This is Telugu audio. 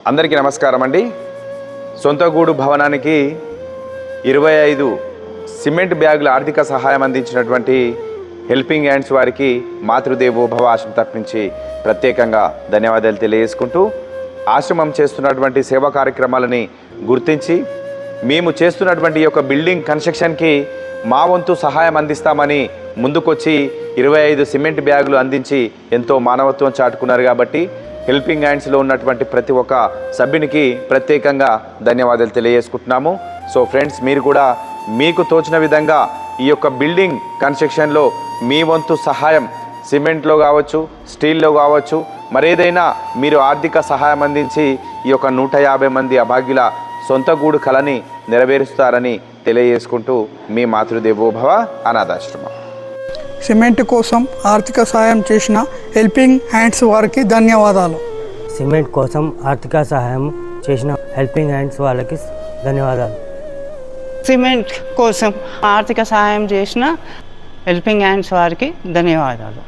అందరికీ నమస్కారం అండి. సొంతగూడు భవనానికి ఇరవై ఐదు సిమెంట్ బ్యాగుల ఆర్థిక సహాయం అందించినటువంటి హెల్పింగ్ హ్యాండ్స్ వారికి మాతృదేవోభవ ఆశ్రమం తప్పించి ప్రత్యేకంగా ధన్యవాదాలు తెలియజేసుకుంటూ ఆశ్రమం చేస్తున్నటువంటి సేవా కార్యక్రమాలని గుర్తించి మేము చేస్తున్నటువంటి ఈ యొక్క బిల్డింగ్ కన్స్ట్రక్షన్కి మా వంతు సహాయం అందిస్తామని ముందుకొచ్చి ఇరవై ఐదు సిమెంట్ బ్యాగులు అందించి ఎంతో మానవత్వం చాటుకున్నారు కాబట్టి హెల్పింగ్ హ్యాండ్స్లో ఉన్నటువంటి ప్రతి ఒక్క సభ్యునికి ప్రత్యేకంగా ధన్యవాదాలు తెలియజేసుకుంటున్నాము. సో ఫ్రెండ్స్ మీరు కూడా మీకు తోచిన విధంగా ఈ యొక్క బిల్డింగ్ కన్స్ట్రక్షన్లో మీ వంతు సహాయం సిమెంట్లో కావచ్చు స్టీల్లో కావచ్చు మరేదైనా మీరు ఆర్థిక సహాయం అందించి ఈ యొక్క నూట యాభై మంది అభాగ్యుల సొంత గూడు కళని నెరవేరుస్తారని తెలియజేసుకుంటూ మీ మాతృదేవోభవ అనాథాశ్రమం. సిమెంట్ కోసం ఆర్థిక సాయం చేసిన హెల్పింగ్ హ్యాండ్స్ వారికి ధన్యవాదాలు. సిమెంట్ కోసం ఆర్థిక సహాయం చేసిన హెల్పింగ్ హ్యాండ్స్ వాళ్ళకి ధన్యవాదాలు. సిమెంట్ కోసం ఆర్థిక సహాయం చేసిన హెల్పింగ్ హ్యాండ్స్ వారికి ధన్యవాదాలు.